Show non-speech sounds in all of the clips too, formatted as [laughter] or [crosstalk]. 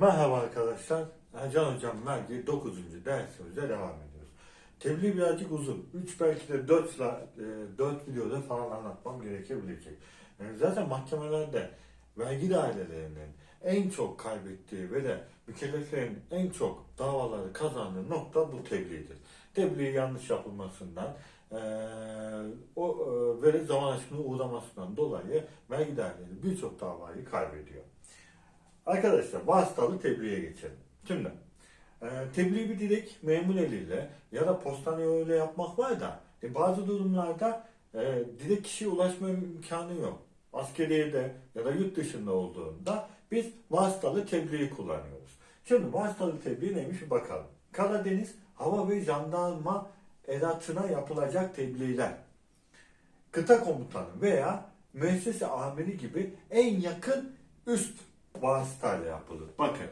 Merhaba arkadaşlar. Ercan Hocam Mergi 9. dersimize devam ediyoruz. Tebliğ birazcık uzun. 3 belki de 4, 4 videoda falan anlatmam gerekebilecek. Yani zaten mahkemelerde vergi dairelerinin en çok kaybettiği ve de mükelleflerin en çok davaları kazandığı nokta bu tebliğdir. Tebliğ yanlış yapılmasından, eee, o eee, ve zaman aşımına uğramasından dolayı vergi daireleri birçok davayı kaybediyor. Arkadaşlar vasıtalı tebliğe geçelim. Şimdi e, tebliğ bir dilek memur eliyle ya da postane öyle yapmak var da e, bazı durumlarda e, dilek kişiye ulaşma imkanı yok. Askeriyede ya da yurt dışında olduğunda biz vasıtalı tebliği kullanıyoruz. Şimdi vasıtalı tebliğ neymiş bir bakalım. Karadeniz Hava ve Jandarma edatına yapılacak tebliğler kıta komutanı veya müessese amiri gibi en yakın üst vasıtayla yapılır. Bakın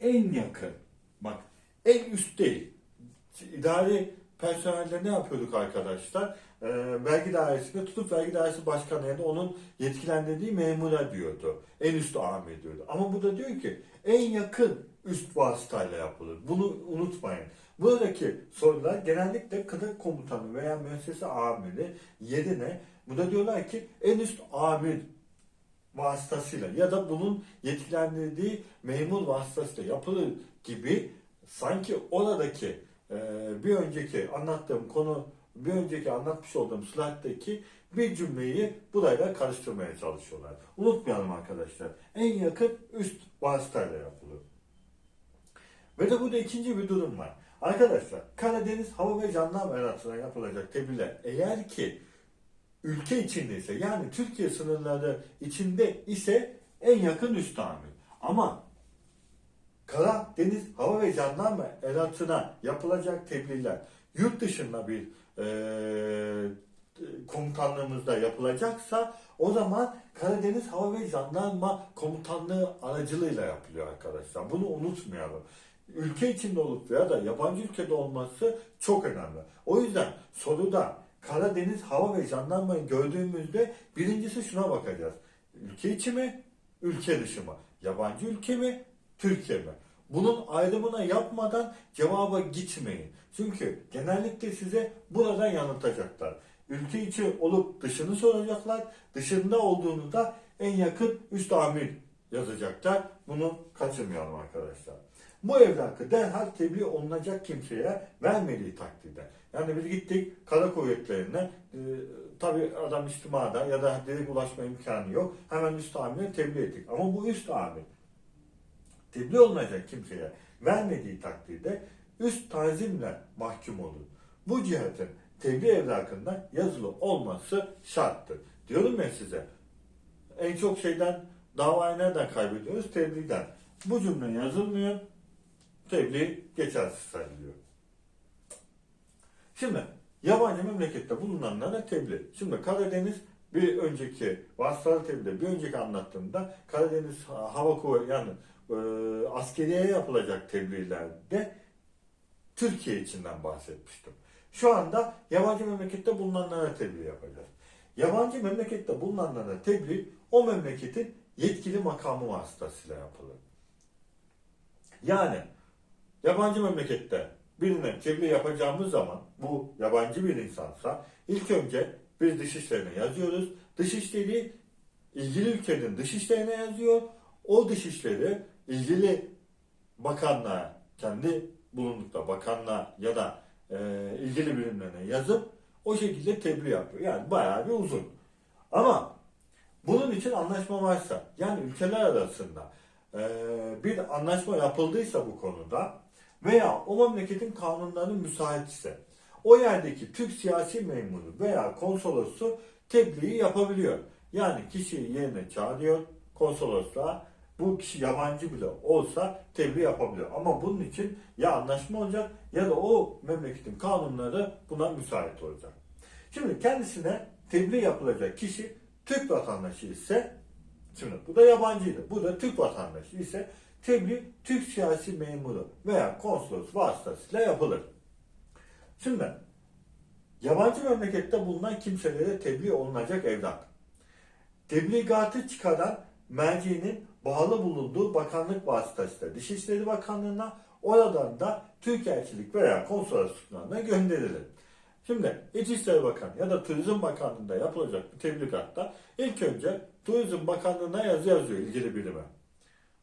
en yakın bak en üst değil. İdari personelde ne yapıyorduk arkadaşlar? Ee, vergi dairesinde tutup vergi dairesi başkanı ya da onun yetkilendirdiği memura diyordu. En üst amir diyordu. Ama burada diyor ki en yakın üst vasıtayla yapılır. Bunu unutmayın. Buradaki sorular genellikle kıta komutanı veya müessese amiri yerine burada diyorlar ki en üst amir vasıtasıyla ya da bunun yetkilendirdiği memur vasıtasıyla yapılır gibi sanki oradaki e, bir önceki anlattığım konu bir önceki anlatmış olduğum slayttaki bir cümleyi burayla karıştırmaya çalışıyorlar. Unutmayalım arkadaşlar. En yakın üst vasıtayla yapılır. Ve de burada ikinci bir durum var. Arkadaşlar Karadeniz Hava ve Jandarma Eratına yapılacak tebliğler eğer ki ülke içindeyse yani Türkiye sınırları içinde ise en yakın üst amir. Ama Kara, Deniz, Hava ve Jandarma eratına yapılacak tebliğler yurt dışında bir eee komutanlığımızda yapılacaksa o zaman Karadeniz Hava ve Jandarma Komutanlığı aracılığıyla yapılıyor arkadaşlar. Bunu unutmayalım. Ülke içinde olup veya da yabancı ülkede olması çok önemli. O yüzden soruda Karadeniz Hava ve Jandarmayı gördüğümüzde birincisi şuna bakacağız. Ülke içi mi, ülke dışı mı? Yabancı ülke mi, Türkiye mi? Bunun ayrımına yapmadan cevaba gitmeyin. Çünkü genellikle size buradan yanıltacaklar. Ülke içi olup dışını soracaklar. Dışında olduğunu da en yakın üst amir yazacaklar. Bunu kaçırmayalım arkadaşlar. Bu evrakı derhal tebliğ olunacak kimseye vermediği takdirde. Yani biz gittik kara kuvvetlerine e, tabi adam istimada ya da direkt ulaşma imkanı yok. Hemen üst amire tebliğ ettik. Ama bu üst amir tebliğ olunacak kimseye vermediği takdirde üst tazimle mahkum olur. Bu cihetin tebliğ evrakında yazılı olması şarttır. Diyorum ya size en çok şeyden davayı nereden kaybediyoruz? Tebliğden. Bu cümle yazılmıyor. Tebliğ geçersiz sayılıyor. Şimdi yabancı memlekette bulunanlara tebliğ. Şimdi Karadeniz bir önceki vasıtalı tebliğ bir önceki anlattığımda Karadeniz Hava Kuvveti yani e, askeriye yapılacak tebliğlerde Türkiye içinden bahsetmiştim. Şu anda yabancı memlekette bulunanlara tebliğ yapacağız. Yabancı memlekette bulunanlara tebliğ o memleketin yetkili makamı vasıtasıyla yapılır. Yani yabancı memlekette birine tebliğ yapacağımız zaman bu yabancı bir insansa ilk önce biz dışişlerine yazıyoruz. Dışişleri ilgili ülkenin dışişlerine yazıyor. O dışişleri ilgili bakanlığa, kendi bulundukta bakanlığa ya da e, ilgili birimlerine yazıp o şekilde tebliğ yapıyor. Yani bayağı bir uzun. Ama bunun için anlaşma varsa, yani ülkeler arasında e, bir anlaşma yapıldıysa bu konuda veya o memleketin kanunları müsaitse, o yerdeki Türk siyasi memuru veya konsolosu tebliği yapabiliyor. Yani kişiyi yerine çağırıyor, konsolosluğa bu kişi yabancı bile olsa tebliğ yapabiliyor. Ama bunun için ya anlaşma olacak ya da o memleketin kanunları buna müsait olacak. Şimdi kendisine tebliğ yapılacak kişi Türk vatandaşı ise şimdi bu da yabancıydı. Bu da Türk vatandaşı ise tebliğ Türk siyasi memuru veya konsolos vasıtasıyla yapılır. Şimdi yabancı memlekette bulunan kimselere tebliğ olunacak evrak. Tebligatı çıkaran mercinin bağlı bulunduğu bakanlık vasıtasıyla Dışişleri Bakanlığı'na oradan da Türk elçilik veya konsolosluklarına gönderilir. Şimdi İçişleri Bakanı ya da Turizm Bakanlığı'nda yapılacak bir tebligatta ilk önce Turizm Bakanlığı'na yazı yazıyor ilgili birime.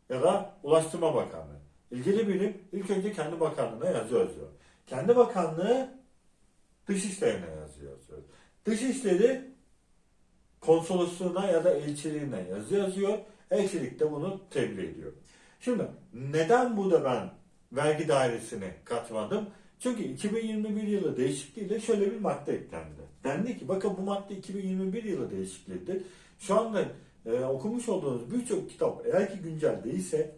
Ya da Ulaştırma Bakanlığı. İlgili birim ilk önce kendi bakanlığına yazı yazıyor. Kendi bakanlığı Dışişleri'ne yazı yazıyor. Dışişleri konsolosluğuna ya da elçiliğine yazı yazıyor. Elçilik de bunu tebliğ ediyor. Şimdi neden burada ben vergi dairesini katmadım? Çünkü 2021 yılı değişikliğiyle şöyle bir madde eklendi. Dendi ki bakın bu madde 2021 yılı değişikliğidir. Şu anda e, okumuş olduğunuz birçok kitap eğer ki güncel değilse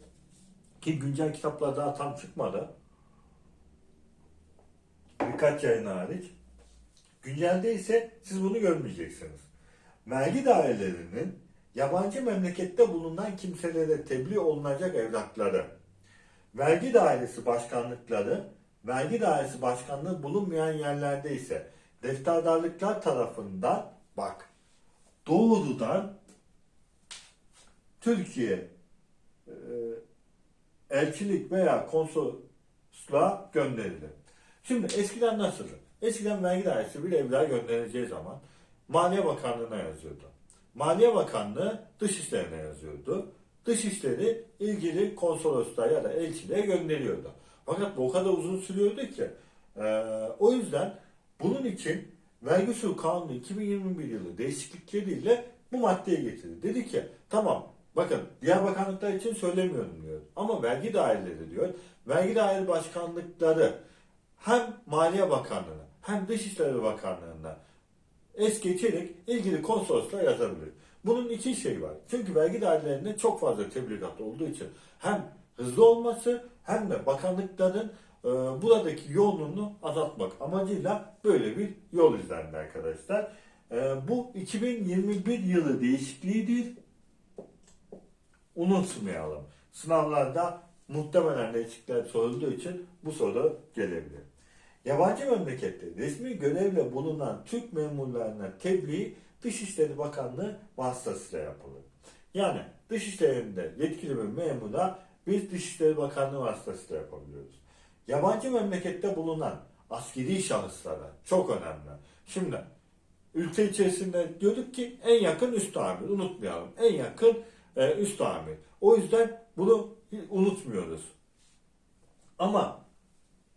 ki güncel kitaplar daha tam çıkmadı. Birkaç yayın hariç. Güncel değilse siz bunu görmeyeceksiniz. Vergi dairelerinin yabancı memlekette bulunan kimselere tebliğ olunacak evrakları, vergi dairesi başkanlıkları, vergi dairesi başkanlığı bulunmayan yerlerde ise defterdarlıklar tarafından bak doğrudan Türkiye e, elçilik veya konsolosluğa gönderilir. Şimdi eskiden nasıldı? Eskiden vergi dairesi bir evrağı göndereceği zaman Maliye Bakanlığı'na yazıyordu. Maliye Bakanlığı Dışişleri'ne yazıyordu. Dışişleri ilgili konsolosluğa ya da elçiliğe gönderiyordu. Fakat bu o kadar uzun sürüyordu ki. e, o yüzden bunun için Vergi Usulü Kanunu 2021 yılı değişiklikleriyle bu maddeye getirdi. Dedi ki tamam bakın diğer bakanlıklar için söylemiyorum diyor. Ama vergi daireleri diyor. Vergi daire başkanlıkları hem Maliye Bakanlığı'na hem Dışişleri Bakanlığı'na es geçerek ilgili konsolosluğa yazabilir. Bunun iki şey var. Çünkü vergi dairelerinde çok fazla tebligat olduğu için hem hızlı olması hem de bakanlıkların e, buradaki yoğunluğunu azaltmak amacıyla böyle bir yol izlendi arkadaşlar. E, bu 2021 yılı değişikliğidir. Unutmayalım. Sınavlarda muhtemelen değişiklikler sorulduğu için bu soru gelebilir. Yabancı memlekette resmi görevle bulunan Türk memurlarına tebliğ Dışişleri Bakanlığı vasıtasıyla yapılır. Yani Dışişleri'nde yetkili bir memura biz Dışişleri Bakanlığı vasıtasıyla yapabiliyoruz. Yabancı memlekette bulunan askeri şahıslara çok önemli. Şimdi ülke içerisinde diyorduk ki en yakın üst amir unutmayalım. En yakın e, üst amir. O yüzden bunu unutmuyoruz. Ama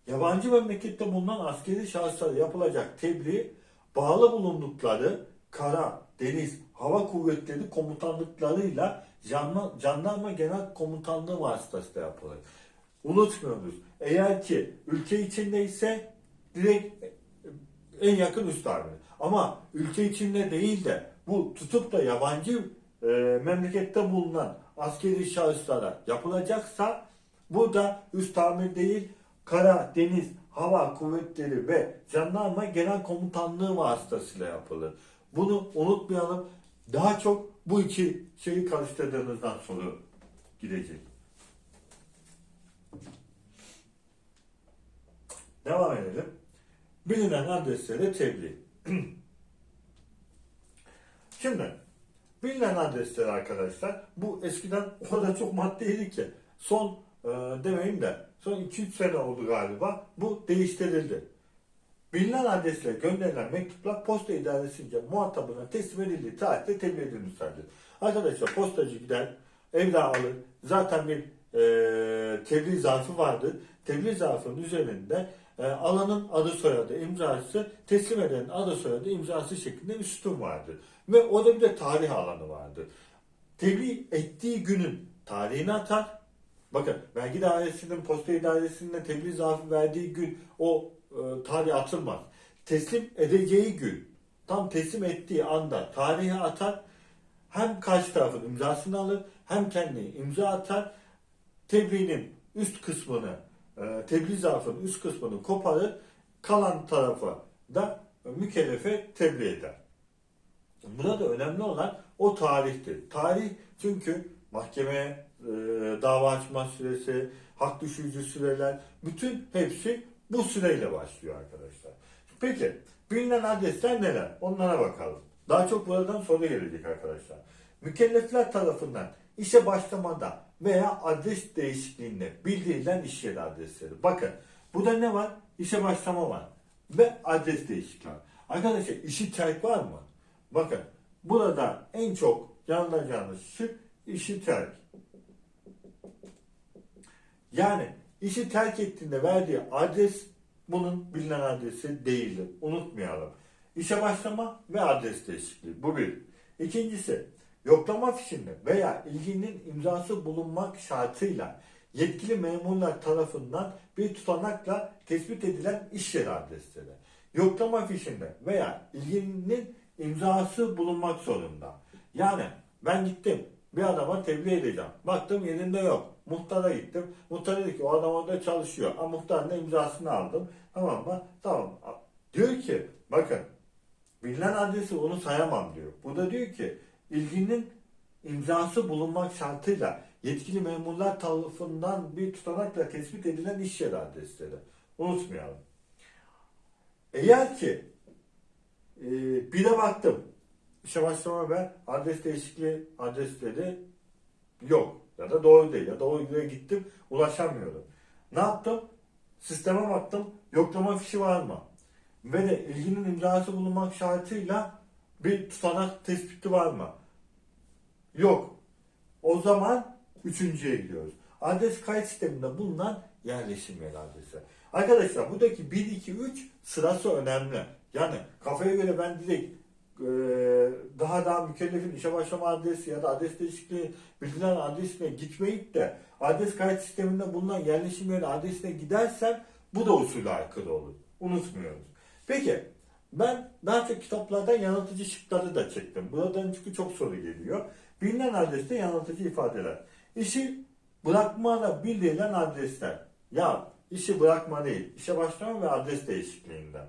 yabancı memlekette bulunan askeri şahıslara yapılacak tebliğ bağlı bulundukları kara, deniz, hava kuvvetleri komutanlıklarıyla jandarma, jandarma genel komutanlığı vasıtasıyla yapılır. Unutmuyoruz. Eğer ki ülke içindeyse direkt en yakın üst amir. Ama ülke içinde değil de bu tutup da yabancı e, memlekette bulunan askeri şahıslara yapılacaksa burada üst amir değil kara, deniz, hava kuvvetleri ve jandarma genel komutanlığı vasıtasıyla yapılır. Bunu unutmayalım. Daha çok bu iki şeyi karıştırdığınızdan sonra gidecek. Devam edelim. Bilinen adreslere tebliğ. [clears throat] Şimdi bilinen adresler arkadaşlar bu eskiden o kadar çok maddeydi ki son e, demeyeyim de son 2-3 sene oldu galiba bu değiştirildi. Bilinen adresle gönderilen mektuplar posta idaresince muhatabına teslim edildiği tarihte tebliğ edilmişlerdir. Arkadaşlar postacı gider, evde alır. Zaten bir e, tebliğ zarfı vardır. Tebliğ zarfının üzerinde e, alanın adı soyadı, imzası, teslim edenin adı soyadı, imzası şeklinde bir sütun vardır. Ve orada bir de tarih alanı vardır. Tebliğ ettiği günün tarihini atar. Bakın vergi dairesinin, posta idaresinin tebliğ zarfı verdiği gün o e, tarih atılmaz. Teslim edeceği gün, tam teslim ettiği anda tarihi atar. Hem karşı tarafın imzasını alır, hem kendi imza atar. Tebliğinin üst kısmını, tebliğ zarfının üst kısmını koparır. Kalan tarafa da mükellefe tebliğ eder. Buna da önemli olan o tarihtir. Tarih çünkü mahkeme, e, dava açma süresi, hak düşürücü süreler, bütün hepsi bu süreyle başlıyor arkadaşlar. Peki bilinen adresler neler? Onlara bakalım. Daha çok buradan soru gelecek arkadaşlar. Mükellefler tarafından işe başlamada veya adres değişikliğinde bildirilen iş yeri adresleri. Bakın burada ne var? İşe başlama var ve adres değişikliği var. Arkadaşlar işi terk var mı? Bakın burada en çok yanılacağınız şık işi terk. Yani işi terk ettiğinde verdiği adres bunun bilinen adresi değildir. Unutmayalım. İşe başlama ve adres değişikliği. Bu bir. İkincisi, yoklama fişinde veya ilginin imzası bulunmak şartıyla yetkili memurlar tarafından bir tutanakla tespit edilen iş yeri adresleri. Yoklama fişinde veya ilginin imzası bulunmak zorunda. Yani ben gittim bir adama tebliğ edeceğim. Baktım yerinde yok. Muhtara gittim. Muhtar dedi ki o adam orada çalışıyor. Ama muhtarın da imzasını aldım. Tamam mı? Tamam. Diyor ki bakın bilinen adresi onu sayamam diyor. Burada diyor ki ilginin imzası bulunmak şartıyla yetkili memurlar tarafından bir tutanakla tespit edilen iş yeri adresleri. Unutmayalım. Eğer ki e, bir de baktım işe başlama ve adres değişikliği adresleri yok ya da doğru değil ya da oraya gittim ulaşamıyorum. Ne yaptım? Sisteme baktım yoklama fişi var mı? Ve de ilginin imzası bulunmak şartıyla bir tutanak tespiti var mı? Yok. O zaman üçüncüye gidiyoruz. Adres kayıt sisteminde bulunan yerleşim yeri adresi. Arkadaşlar buradaki 1, 2, 3 sırası önemli. Yani kafaya göre ben direkt e, daha daha mükellefin işe başlama adresi ya da adres değişikliği bildiren adresine gitmeyip de adres kayıt sisteminde bulunan yerleşim yeri adresine gidersem bu da usule aykırı olur. Unutmuyoruz. Peki ben daha çok kitaplardan yanıltıcı şıkları da çektim. Buradan çünkü çok soru geliyor. Bilinen adreste yanıltıcı ifadeler. İşi bırakmayla bildirilen adresler. Ya işi bırakma değil, işe başlama ve adres değişikliğinden.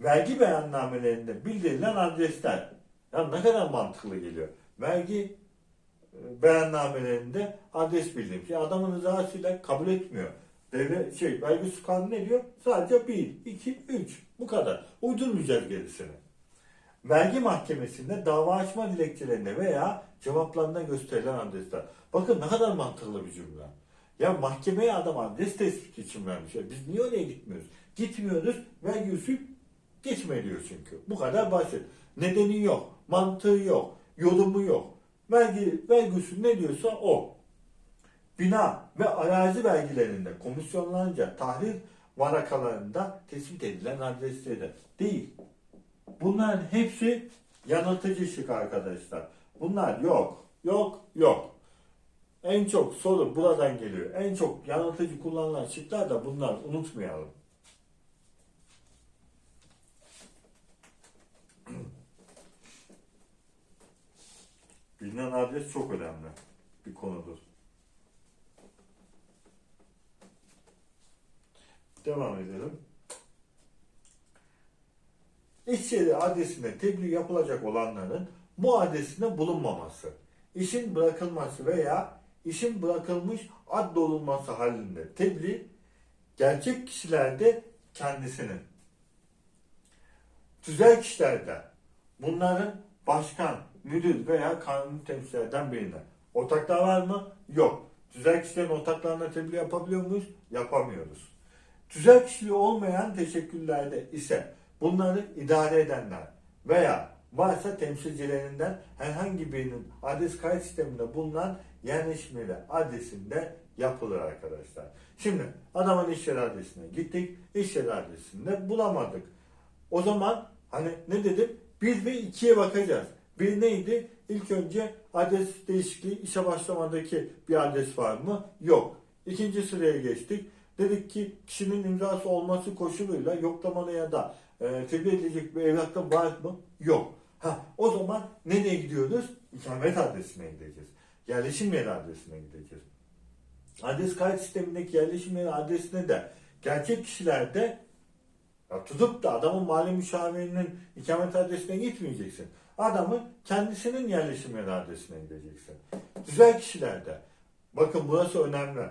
Vergi beyannamelerinde bildirilen adresler. Ya ne kadar mantıklı geliyor. Vergi e, beyannamelerinde adres bildirim. Şey, adamın rızasıyla kabul etmiyor. Devlet şey vergi kanunu ne diyor? Sadece 1, 2, 3. Bu kadar. Uydurmayacağız gerisini. Vergi mahkemesinde dava açma dilekçelerinde veya cevaplarında gösterilen adresler. Bakın ne kadar mantıklı bir cümle. Ya mahkemeye adam adres tespiti için vermiş. Ya biz niye oraya gitmiyoruz? Gitmiyoruz. Vergi usul geçme çünkü. Bu kadar basit. Nedeni yok. Mantığı yok. Yorumu yok. Vergi, vergi usulü ne diyorsa o. Bina ve arazi vergilerinde komisyonlarınca tahrir varakalarında tespit edilen adresleri değil. Bunların hepsi yanıltıcı şık arkadaşlar. Bunlar yok, yok, yok. En çok soru buradan geliyor. En çok yanıltıcı kullanılan şıklar da bunlar. Unutmayalım. [clears throat] Bilinen adres çok önemli bir konudur. Devam edelim. İş yeri adresine tebliğ yapılacak olanların bu adresinde bulunmaması, işin bırakılması veya işin bırakılmış addolunması halinde tebliğ gerçek kişilerde kendisinin, tüzel kişilerde bunların başkan, müdür veya kanuni temsilcilerden birine. Ortaklar var mı? Yok. Tüzel kişilerin ortaklarına tebliğ yapabiliyor muyuz? Yapamıyoruz. Tüzel kişiliği olmayan teşekküllerde ise bunları idare edenler veya varsa temsilcilerinden herhangi birinin adres kayıt sisteminde bulunan yerleşmeli adresinde yapılır arkadaşlar. Şimdi adamın iş yeri adresine gittik. iş yeri adresinde bulamadık. O zaman hani ne dedim? 1 ve 2'ye bakacağız. Bir neydi? İlk önce adres değişikliği işe başlamadaki bir adres var mı? Yok. İkinci sıraya geçtik. Dedik ki kişinin imzası olması koşuluyla yoklamalı ya da e, tebliğ edilecek bir evrakta var mı? Yok. Ha, o zaman nereye gidiyoruz? İkamet adresine gideceğiz. Yerleşim yeri adresine gideceğiz. Adres kayıt sistemindeki yerleşim yeri adresine de gerçek kişilerde ya tutup da adamın mali müşavirinin ikamet adresine gitmeyeceksin. Adamın kendisinin yerleşim yeri adresine gideceksin. Güzel kişilerde. Bakın burası önemli.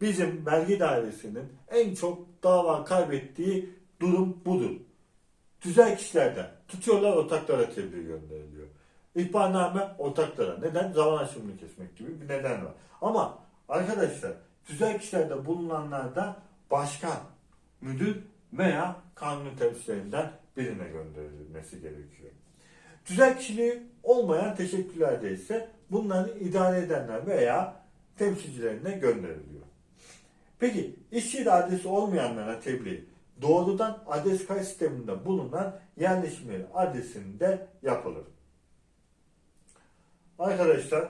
Bizim vergi dairesinin en çok dava kaybettiği durum budur. Tüzel kişilerden tutuyorlar ortaklara tebliğ gönderiliyor. İhbarname ortaklara. Neden? Zaman aşımını kesmek gibi bir neden var. Ama arkadaşlar tüzel kişilerde bulunanlarda başkan, müdür veya kanun temsilcilerinden birine gönderilmesi gerekiyor. Tüzel kişiliği olmayan teşekkürlerde ise bunları idare edenler veya temsilcilerine gönderiliyor. Peki yeri adresi olmayanlara tebliğ doğrudan adres kayıt sisteminde bulunan yerleşim yeri adresinde yapılır. Arkadaşlar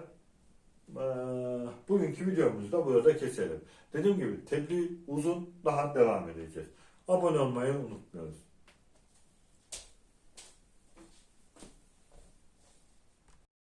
bugünkü videomuzu da burada keselim. Dediğim gibi tebliğ uzun daha devam edeceğiz. Abone olmayı unutmuyoruz.